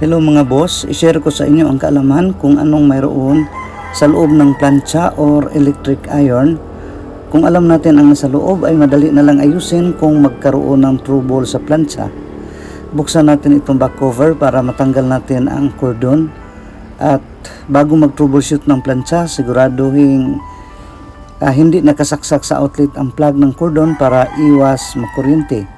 Hello mga boss, i-share ko sa inyo ang kaalaman kung anong mayroon sa loob ng plancha or electric iron. Kung alam natin ang nasa loob ay madali na lang ayusin kung magkaroon ng trouble sa plancha. Buksan natin itong back cover para matanggal natin ang cordon. At bago mag-troubleshoot ng plancha, siguraduhin ah, hindi nakasaksak sa outlet ang plug ng cordon para iwas makuryente.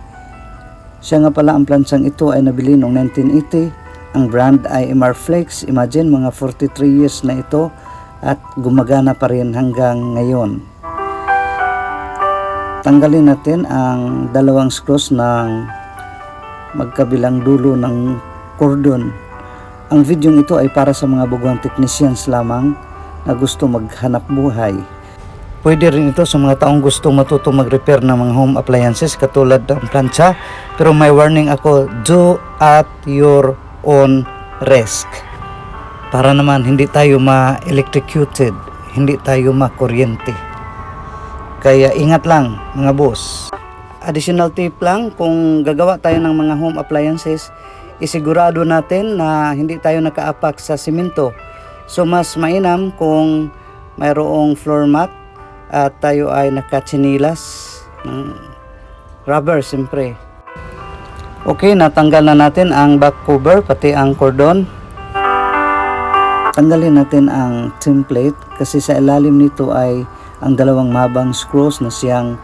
Siya nga pala ang planchang ito ay nabili noong 1980 ang brand ay MR Flex. Imagine mga 43 years na ito at gumagana pa rin hanggang ngayon. Tanggalin natin ang dalawang screws ng magkabilang dulo ng cordon. Ang video ito ay para sa mga baguang technicians lamang na gusto maghanap buhay. Pwede rin ito sa mga taong gusto matuto mag-repair ng mga home appliances katulad ng plancha. Pero may warning ako, do at your own risk. Para naman hindi tayo ma-electrocuted, hindi tayo makuryente. Kaya ingat lang mga boss. Additional tip lang, kung gagawa tayo ng mga home appliances, isigurado natin na hindi tayo nakaapak sa simento. So mas mainam kung mayroong floor mat at tayo ay nakatsinilas rubber siyempre. Okay, natanggal na natin ang back cover pati ang cordon. Tanggalin natin ang template kasi sa ilalim nito ay ang dalawang mabang screws na siyang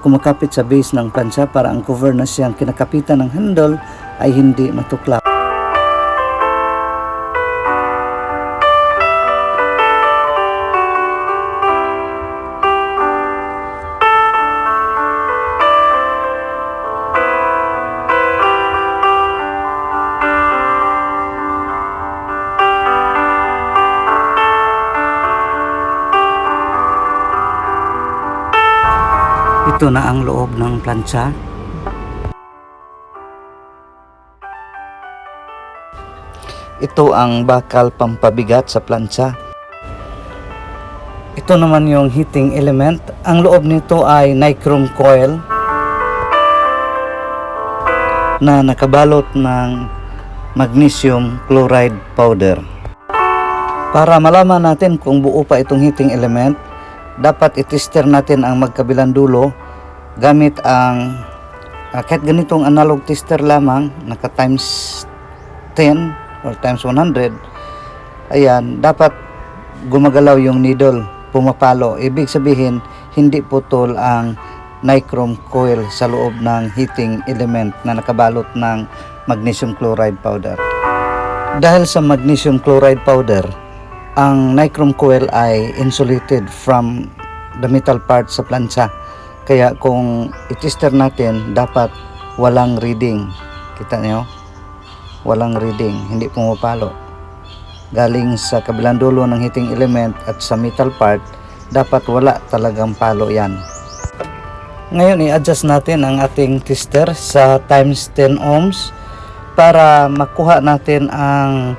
kumakapit sa base ng plancha para ang cover na siyang kinakapitan ng handle ay hindi matuklap. Ito na ang loob ng plancha. Ito ang bakal pampabigat sa plancha. Ito naman yung heating element. Ang loob nito ay nichrome coil na nakabalot ng magnesium chloride powder. Para malaman natin kung buo pa itong heating element, dapat itester natin ang magkabilang dulo gamit ang uh, kahit ganitong analog tester lamang naka times 10 or times 100 ayan dapat gumagalaw yung needle pumapalo ibig sabihin hindi putol ang nichrome coil sa loob ng heating element na nakabalot ng magnesium chloride powder dahil sa magnesium chloride powder ang nichrome coil ay insulated from the metal part sa plancha. Kaya kung itester natin, dapat walang reading. Kita niyo? Walang reading, hindi pumapalo. Galing sa kabilang dulo ng heating element at sa metal part, dapat wala talagang palo yan. Ngayon, i-adjust natin ang ating tester sa times 10 ohms para makuha natin ang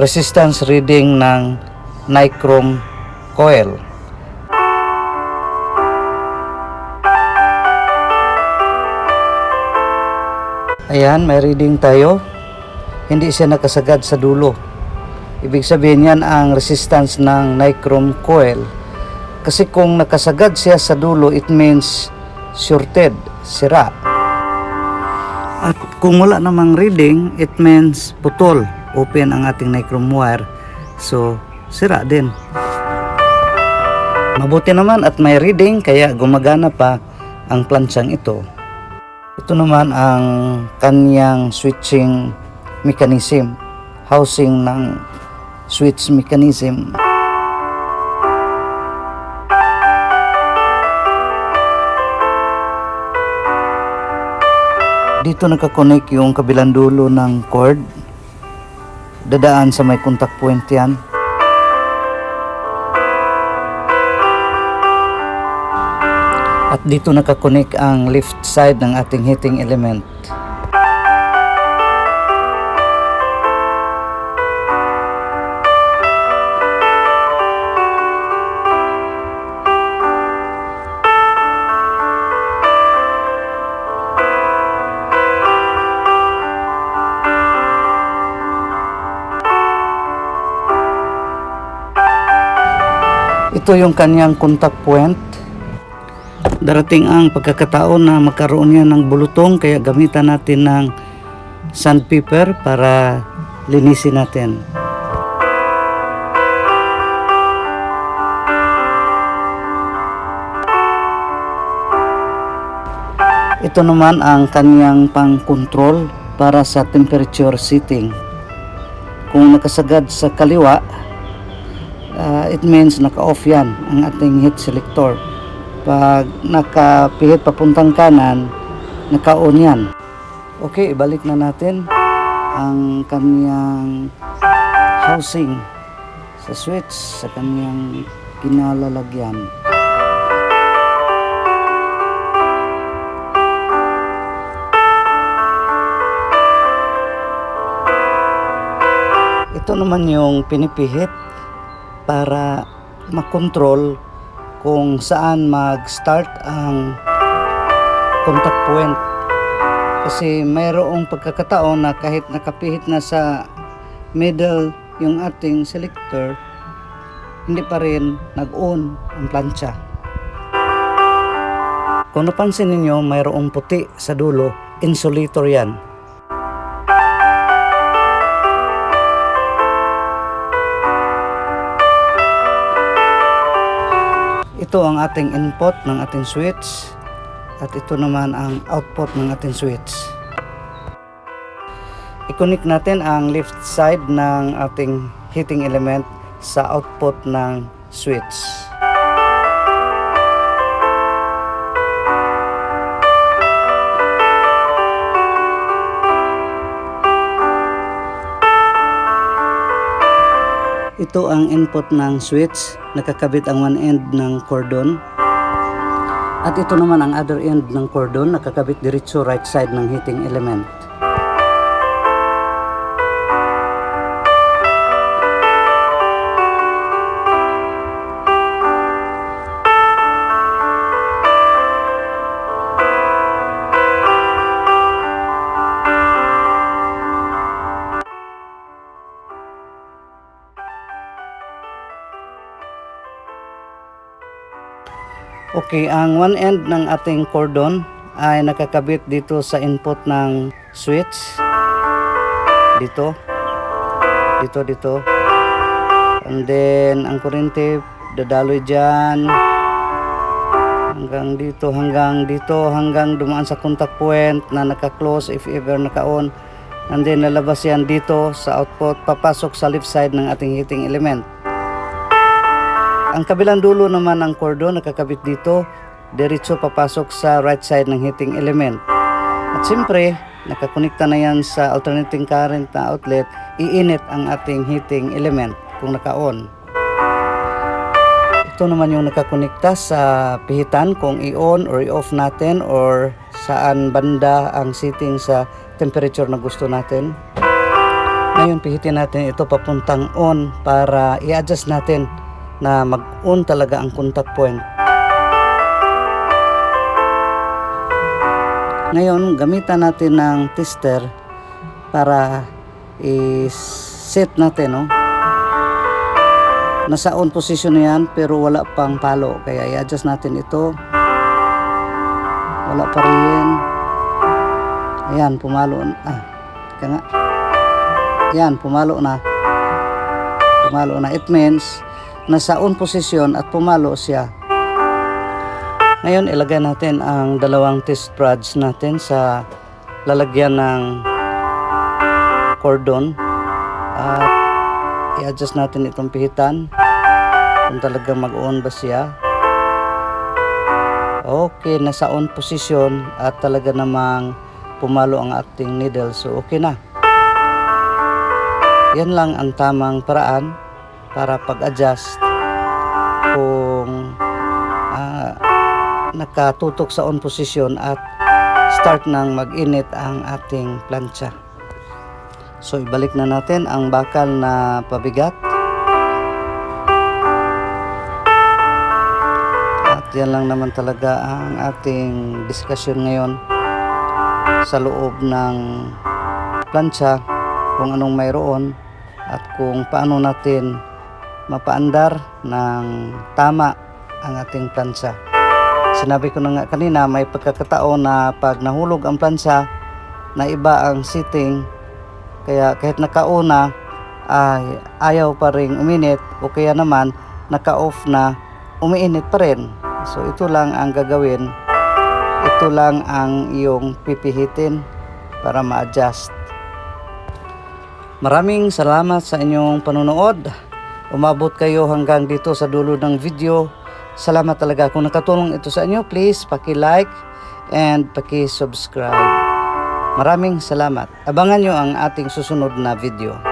resistance reading ng nichrome coil. Ayan, may reading tayo. Hindi siya nakasagad sa dulo. Ibig sabihin yan ang resistance ng nichrome coil. Kasi kung nakasagad siya sa dulo, it means shorted, sira. At kung wala namang reading, it means putol, open ang ating nichrome wire. So, sira din. Mabuti naman at may reading kaya gumagana pa ang planchang ito. Ito naman ang kanyang switching mechanism, housing ng switch mechanism. Dito nakakonek yung kabilang dulo ng cord. Dadaan sa may contact point yan. at dito nakakonek ang left side ng ating heating element. Ito yung kanyang contact point Darating ang pagkakataon na magkaroon yan ng bulutong kaya gamitan natin ng sandpaper para linisin natin. Ito naman ang kanyang pang-control para sa temperature setting. Kung nakasagad sa kaliwa, ah, it means naka-off yan ang ating heat selector. Pag nakapihit papuntang kanan, naka-on yan. Okay, ibalik na natin ang kanyang housing sa switch sa kanyang kinalalagyan. Ito naman yung pinipihit para makontrol kung saan mag-start ang contact point. Kasi mayroong pagkakataon na kahit nakapihit na sa middle yung ating selector, hindi pa rin nag-on ang plancha. Kung napansin ninyo, mayroong puti sa dulo, insulator yan. Ito ang ating input ng ating switch at ito naman ang output ng ating switch. I-connect natin ang left side ng ating heating element sa output ng switch. Ito ang input ng switch. Nakakabit ang one end ng cordon. At ito naman ang other end ng cordon. Nakakabit diretso right side ng heating element. Okay, ang one end ng ating cordon ay nakakabit dito sa input ng switch. Dito. Dito, dito. And then, ang kuryente dadaloy dyan. Hanggang dito, hanggang dito, hanggang dumaan sa contact point na naka-close if ever naka-on. And then, lalabas yan dito sa output, papasok sa left side ng ating heating element. Ang kabilang dulo naman ng cordon nakakabit dito, diretso papasok sa right side ng heating element. At siyempre, nakakonekta na yan sa alternating current na outlet, iinit ang ating heating element kung naka-on. Ito naman yung nakakonekta sa pihitan kung i-on or i-off natin or saan banda ang setting sa temperature na gusto natin. Ngayon pihitin natin ito papuntang on para i-adjust natin na mag-on talaga ang contact point. Ngayon, gamitan natin ng tester para i-set natin, no? Nasa on position yan, pero wala pang palo. Kaya i-adjust natin ito. Wala pa rin. Ayan, pumalo. na. Ah, teka nga. Ayan, pumalo na. Pumalo na. It means, nasa on position at pumalo siya. Ngayon, ilagay natin ang dalawang test rods natin sa lalagyan ng cordon at i-adjust natin itong pihitan kung talagang mag-on ba siya. Okay, nasa on position at talaga namang pumalo ang ating needle. So, okay na. Yan lang ang tamang paraan para pag-adjust kung ah, nakatutok sa on position at start nang mag-init ang ating plancha. So ibalik na natin ang bakal na pabigat. At yan lang naman talaga ang ating discussion ngayon sa loob ng plancha kung anong mayroon at kung paano natin mapaandar ng tama ang ating plansa. Sinabi ko na nga kanina, may pagkakataon na pag nahulog ang plansa, na iba ang setting, kaya kahit nakauna, ay ayaw pa rin uminit o kaya naman naka-off na umiinit pa rin. So ito lang ang gagawin. Ito lang ang iyong pipihitin para ma-adjust. Maraming salamat sa inyong panonood. Umabot kayo hanggang dito sa dulo ng video. Salamat talaga. Kung nakatulong ito sa inyo, please paki-like and paki-subscribe. Maraming salamat. Abangan nyo ang ating susunod na video.